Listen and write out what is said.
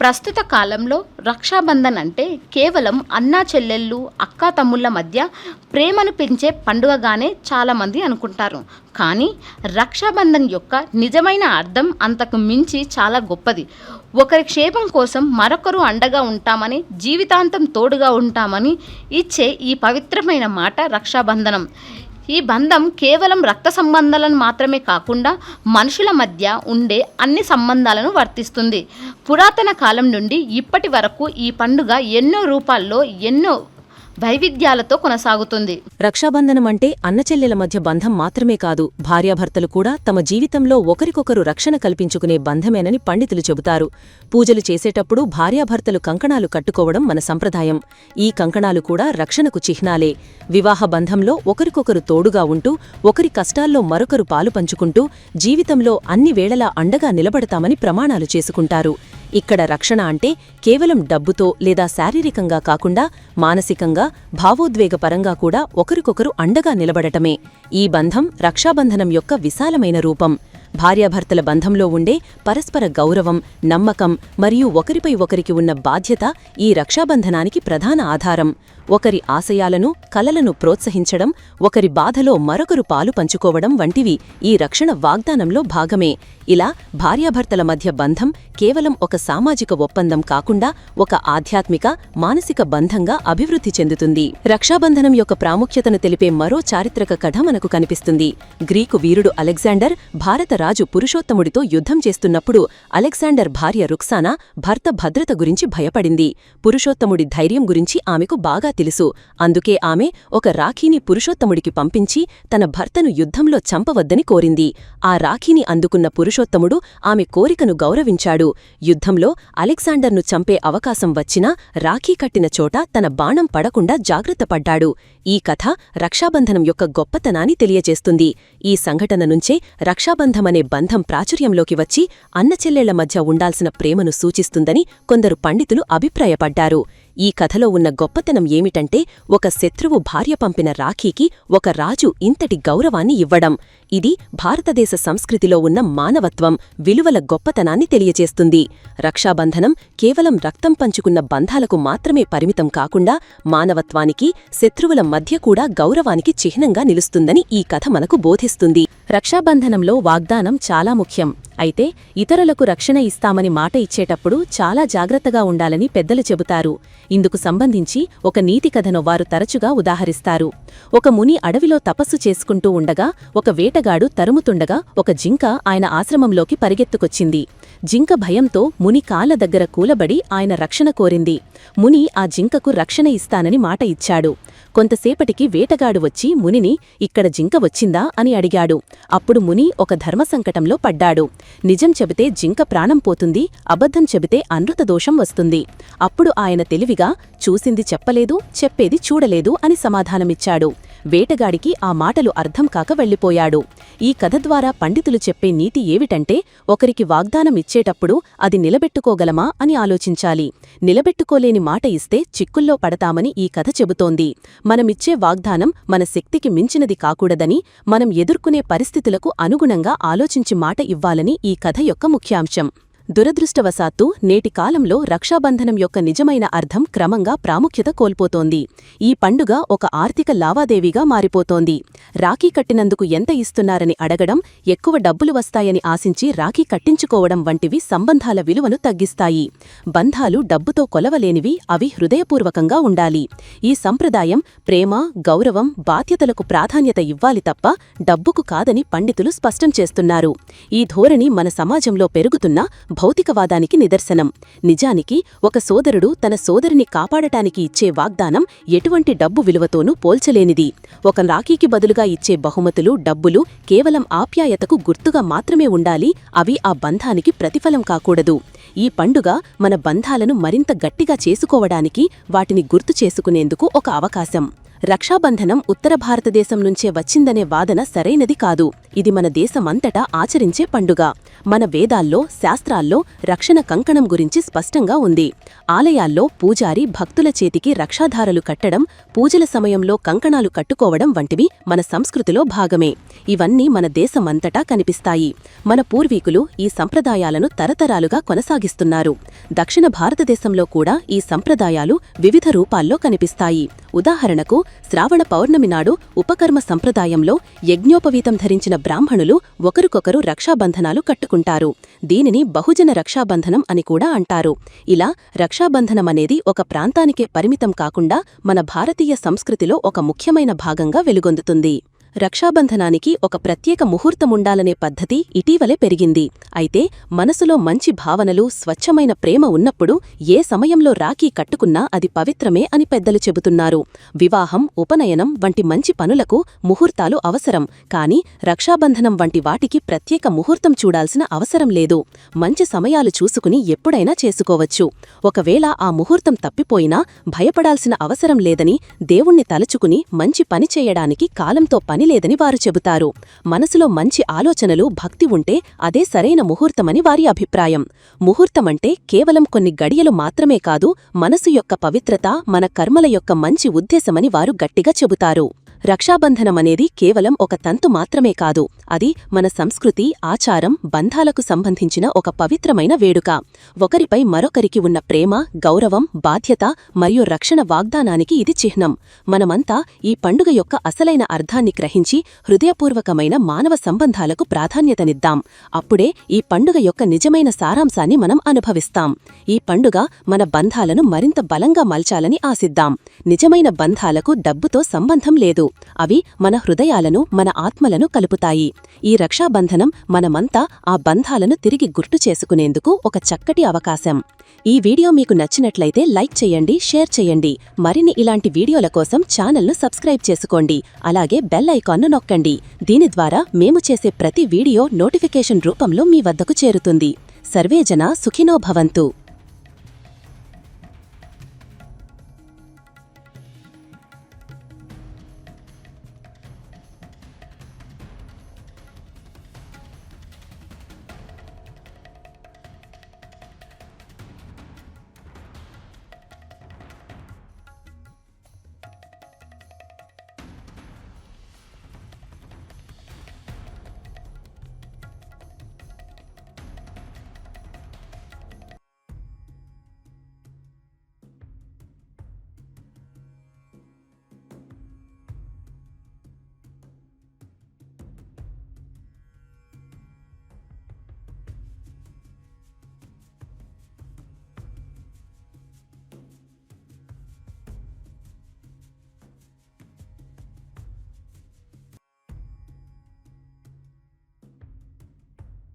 ప్రస్తుత కాలంలో రక్షాబంధన్ అంటే కేవలం అన్నా చెల్లెళ్ళు అక్కా తమ్ముళ్ళ మధ్య ప్రేమను పెంచే పండుగగానే చాలామంది అనుకుంటారు. కానీ రక్షాబంధన్ యొక్క నిజమైన అర్థం అంతకు మించి చాలా గొప్పది. ఒకరి క్షేమం కోసం మరొకరు అండగా ఉంటామని జీవితాంతం తోడుగా ఉంటామని ఇచ్చే ఈ పవిత్రమైన మాట రక్షాబంధనం. ఈ బంధం కేవలం రక్త సంబంధాలను మాత్రమే కాకుండా మనుషుల మధ్య ఉండే అన్ని సంబంధాలను వర్తిస్తుంది. పురాతన కాలం నుండి ఇప్పటి వరకు ఈ పండుగ ఎన్నో రూపాల్లో ఎన్నో వైవిధ్యాలతో కొనసాగుతుంది. రక్షాబంధనం అంటే అన్నచెల్లెల మధ్య బంధం మాత్రమే కాదు భార్యాభర్తలు కూడా తమ జీవితంలో ఒకరికొకరు రక్షణ కల్పించుకునే బంధమేనని పండితులు చెబుతారు. పూజలు చేసేటప్పుడు భార్యాభర్తలు కంకణాలు కట్టుకోవడం మన సంప్రదాయం. ఈ కంకణాలు కూడా రక్షణకు చిహ్నాలే. వివాహ బంధంలో ఒకరికొకరు తోడుగా ఉంటూ ఒకరి కష్టాల్లో మరొకరు పాలు పంచుకుంటూ జీవితంలో అన్ని వేళలా అండగా నిలబడతామని ప్రమాణాలు చేసుకుంటారు. ఇక్కడ రక్షణ అంటే కేవలం డబ్బుతో లేదా శారీరకంగా కాకుండా మానసికంగా భావోద్వేగపరంగా కూడా ఒకరికొకరు అండగా నిలబడటమే. ఈ బంధం రక్షాబంధనం యొక్క విశాలమైన రూపం. భార్యాభర్తల బంధంలో ఉండే పరస్పర గౌరవం నమ్మకం మరియు ఒకరిపై ఒకరికి ఉన్న బాధ్యత ఈ రక్షాబంధనానికి ప్రధాన ఆధారం. ఒకరి ఆశయాలను కలలను ప్రోత్సహించడం ఒకరి బాధలో మరొకరు పాలు పంచుకోవడం వంటివి ఈ రక్షణ వాగ్దానంలో భాగమే. ఇలా భార్యాభర్తల మధ్య బంధం కేవలం ఒక సామాజిక ఒప్పందం కాకుండా ఒక ఆధ్యాత్మిక మానసిక బంధంగా అభివృద్ధి చెందుతుంది. రక్షాబంధనం యొక్క ప్రాముఖ్యతను తెలిపే మరో చారిత్రక కథ మనకు కనిపిస్తుంది. గ్రీకు వీరుడు అలెగ్జాండర్ భారత రాజు పురుషోత్తముడితో యుద్ధం చేస్తున్నప్పుడు అలెగ్జాండర్ భార్య రుక్సానా భర్త భద్రత గురించి భయపడింది. పురుషోత్తముడి ధైర్యం గురించి ఆమెకు బాగా తెలుసు. అందుకే ఆమె ఒక రాఖీని పురుషోత్తముడికి పంపించి తన భర్తను యుద్ధంలో చంపవద్దని కోరింది. ఆ రాఖీని అందుకున్న పురుషోత్తముడు ఆమె కోరికను గౌరవించాడు. యుద్ధంలో అలెగ్జాండర్ను చంపే అవకాశం వచ్చినా రాఖీ కట్టిన చోట తన బాణం పడకుండా జాగ్రత్తపడ్డాడు ఈ కథ రక్షాబంధనం యొక్క గొప్పతనాన్ని తెలియజేస్తుంది. ఈ సంఘటన నుంచే రక్షాబంధమనే బంధం ప్రాచుర్యంలోకి వచ్చి అన్నచెల్లెళ్ళ మధ్య ఉండాల్సిన ప్రేమను సూచిస్తుందని కొందరు పండితులు అభిప్రాయపడ్డారు. ఈ కథలో ఉన్న గొప్పతనం ఏమిటంటే ఒక శత్రువు భార్య పంపిన రాఖీకి ఒక రాజు ఇంతటి గౌరవాన్ని ఇవ్వడం. ఇది భారతదేశ సంస్కృతిలో ఉన్న మానవత్వం విలువల గొప్పతనాన్ని తెలియజేస్తుంది రక్షాబంధనం కేవలం రక్తం పంచుకున్న బంధాలకు మాత్రమే పరిమితం కాకుండా మానవత్వానికి శత్రువుల మధ్య కూడా గౌరవానికి చిహ్నంగా నిలుస్తుందని ఈ కథ మనకు బోధిస్తుంది. రక్షాబంధనంలో వాగ్దానం చాలా ముఖ్యం. అయితే ఇతరులకు రక్షణ ఇస్తామని మాట ఇచ్చేటప్పుడు చాలా జాగ్రత్తగా ఉండాలని పెద్దలు చెబుతారు. ఇందుకు సంబంధించి ఒక నీతి కథను వారు తరచుగా ఉదాహరిస్తారు. ఒక ముని అడవిలో తపస్సు చేసుకుంటూ ఉండగా ఒక వేటగాడు తరుముతుండగా ఒక జింక ఆయన ఆశ్రమంలోకి పరిగెత్తుకొచ్చింది. జింక భయంతో ముని కాళ్ళ దగ్గర కూలబడి ఆయన రక్షణ కోరింది. ముని ఆ జింకకు రక్షణ ఇస్తానని మాట ఇచ్చాడు. కొంతసేపటికి వేటగాడు వచ్చి మునిని ఇక్కడ జింక వచ్చిందా అని అడిగాడు. అప్పుడు ముని ఒక ధర్మసంకటంలో పడ్డాడు. నిజం చెబితే జింక ప్రాణం పోతుంది అబద్ధం చెబితే అనృతదోషం వస్తుంది. అప్పుడు ఆయన తెలివిగా చూసింది చెప్పలేదు చెప్పేది చూడలేదు అని సమాధానమిచ్చాడు. వేటగాడికి ఆ మాటలు అర్థం కాక వెళ్ళిపోయాడు. ఈ కథ ద్వారా పండితులు చెప్పే నీతి ఏమిటంటే ఒకరికి వాగ్దానం ఇచ్చేటప్పుడు అది నిలబెట్టుకోగలమా అని ఆలోచించాలి. నిలబెట్టుకోలేని మాట ఇస్తే చిక్కుల్లో పడతామని ఈ కథ చెబుతోంది. మనమిచ్చే వాగ్దానం మన శక్తికి మించినది కాకూడదని మనం ఎదుర్కొనే పరిస్థితులకు అనుగుణంగా ఆలోచించి మాట ఇవ్వాలని ఈ కథ యొక్క ముఖ్యాంశం. దురదృష్టవశాత్తు నేటి కాలంలో రక్షాబంధనం యొక్క నిజమైన అర్థం క్రమంగా ప్రాముఖ్యత కోల్పోతోంది. ఈ పండుగ ఒక ఆర్థిక లావాదేవీగా మారిపోతోంది. రాఖీ కట్టినందుకు ఎంత ఇస్తున్నారని అడగడం ఎక్కువ డబ్బులు వస్తాయని ఆశించి రాఖీ కట్టించుకోవడం వంటివి సంబంధాల విలువను తగ్గిస్తాయి. బంధాలు డబ్బుతో కొలవలేనివి అవి హృదయపూర్వకంగా ఉండాలి. ఈ సంప్రదాయం ప్రేమ గౌరవం బాధ్యతలకు ప్రాధాన్యత ఇవ్వాలి తప్ప డబ్బుకు కాదని పండితులు స్పష్టం చేస్తున్నారు. ఈ ధోరణి మన సమాజంలో పెరుగుతున్న భౌతికవాదానికి నిదర్శనం. నిజానికి ఒక సోదరుడు తన సోదరిని కాపాడటానికి ఇచ్చే వాగ్దానం ఎటువంటి డబ్బు విలువతోనూ పోల్చలేనిది. ఒక రాఖీకి బదులుగా ఇచ్చే బహుమతులు డబ్బులు కేవలం ఆప్యాయతకు గుర్తుగా మాత్రమే ఉండాలి అవి ఆ బంధానికి ప్రతిఫలం కాకూడదు. ఈ పండుగ మన బంధాలను మరింత గట్టిగా చేసుకోవడానికి వాటిని గుర్తు చేసుకునేందుకు ఒక అవకాశం. రక్షాబంధనం ఉత్తర భారతదేశం నుంచే వచ్చిందనే వాదన సరైనది కాదు. ఇది మన దేశమంతటా ఆచరించే పండుగ. మన వేదాల్లో శాస్త్రాల్లో రక్షణ కంకణం గురించి స్పష్టంగా ఉంది. ఆలయాల్లో పూజారి భక్తుల చేతికి రక్షాధారలు కట్టడం పూజల సమయంలో కంకణాలు కట్టుకోవడం వంటివి మన సంస్కృతిలో భాగమే. ఇవన్నీ మన దేశమంతటా కనిపిస్తాయి. మన పూర్వీకులు ఈ సంప్రదాయాలను తరతరాలుగా కొనసాగిస్తున్నారు. దక్షిణ భారతదేశంలో కూడా ఈ సంప్రదాయాలు వివిధ రూపాల్లో కనిపిస్తాయి. ఉదాహరణకు శ్రావణ పౌర్ణమి నాడు ఉపకర్మ సంప్రదాయంలో యజ్ఞోపవీతం ధరించిన బ్రాహ్మణులు ఒకరికొకరు రక్షాబంధనాలు కట్టుకుంటారు. దీనిని బహుజన రక్షాబంధనం అని కూడా అంటారు. ఇలా రక్షాబంధనం అనేది ఒక ప్రాంతానికే పరిమితం కాకుండా మన భారతీయ సంస్కృతిలో ఒక ముఖ్యమైన భాగంగా వెలుగొందుతుంది. రక్షాబంధనానికి ఒక ప్రత్యేక ముహూర్తముండాలనే పద్ధతి ఇటీవలే పెరిగింది. అయితే మనసులో మంచి భావనలు స్వచ్ఛమైన ప్రేమ ఉన్నప్పుడు ఏ సమయంలో రాఖీ కట్టుకున్నా అది పవిత్రమే అని పెద్దలు చెబుతున్నారు. వివాహం ఉపనయనం వంటి మంచి పనులకు ముహూర్తాలు అవసరం. కాని రక్షాబంధనం వంటి వాటికి ప్రత్యేక ముహూర్తం చూడాల్సిన అవసరం లేదు. మంచి సమయాలు చూసుకుని ఎప్పుడైనా చేసుకోవచ్చు. ఒకవేళ ఆ ముహూర్తం తప్పిపోయినా భయపడాల్సిన అవసరం లేదని దేవుణ్ణి తలుచుకుని మంచి పని చేయడానికి కాలంతో పని లేదని వారు చెబుతారు. మనసులో మంచి ఆలోచనలు భక్తి ఉంటే అదే సరైన ముహూర్తమని వారి అభిప్రాయం. ముహూర్తమంటే కేవలం కొన్ని గడియలు మాత్రమే కాదు మనసు యొక్క పవిత్రత మన కర్మల యొక్క మంచి ఉద్దేశమని వారు గట్టిగా చెబుతారు. రక్షాబంధనమనేది కేవలం ఒక తంతు మాత్రమే కాదు. అది మన సంస్కృతి ఆచారం బంధాలకు సంబంధించిన ఒక పవిత్రమైన వేడుక. ఒకరిపై మరొకరికి ఉన్న ప్రేమ గౌరవం బాధ్యత మరియు రక్షణ వాగ్దానానికి ఇది చిహ్నం. మనమంతా ఈ పండుగ యొక్క అసలైన అర్థాన్ని గ్రహించి హృదయపూర్వకమైన మానవ సంబంధాలకు ప్రాధాన్యతనిద్దాం. అప్పుడే ఈ పండుగ యొక్క నిజమైన సారాంశాన్ని మనం అనుభవిస్తాం. ఈ పండుగ మన బంధాలను మరింత బలంగా మల్చాలని ఆశిద్దాం. నిజమైన బంధాలకు డబ్బుతో సంబంధం లేదు. అవి మన హృదయాలను మన ఆత్మలను కలుపుతాయి. ఈ రక్షాబంధనం మనమంతా ఆ బంధాలను తిరిగి గుర్తు చేసుకునేందుకు ఒక చక్కటి అవకాశం. ఈ వీడియో మీకు నచ్చినట్లయితే లైక్ చేయండి షేర్ చేయండి. మరిన్ని ఇలాంటి వీడియోల కోసం ఛానల్ను సబ్స్క్రైబ్ చేసుకోండి. అలాగే బెల్ ఐకాన్ను నొక్కండి. దీని ద్వారా మేము చేసే ప్రతి వీడియో నోటిఫికేషన్ రూపంలో మీ వద్దకు చేరుతుంది. సర్వేజన సుఖినో భవంతు.